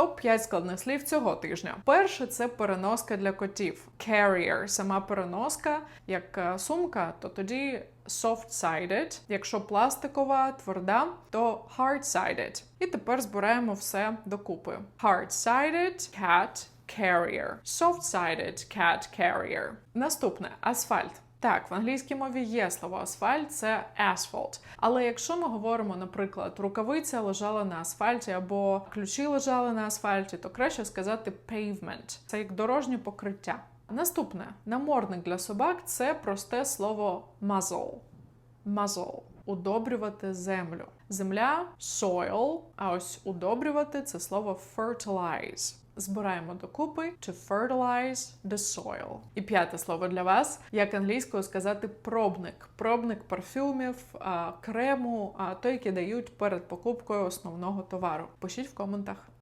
Топ 5 складних слів цього тижня. Перше це переноска для котів. Carrier – сама переноска, як е, сумка, то тоді soft-sided. Якщо пластикова, тверда, то hard-sided. І тепер збираємо все докупи. Hard-sided cat carrier. Soft-sided cat carrier. Наступне асфальт. Так, в англійській мові є слово асфальт, це asphalt. Але якщо ми говоримо, наприклад, рукавиця лежала на асфальті або ключі лежали на асфальті, то краще сказати pavement. Це як дорожнє покриття. Наступне намордник для собак це просте слово muzzle. Muzzle. Удобрювати землю. Земля soil, а ось удобрювати це слово fertilize. Збираємо докупи to fertilize the soil. І п'яте слово для вас, як англійською сказати пробник. Пробник парфюмів, крему, а той, який дають перед покупкою основного товару. Пишіть в коментах.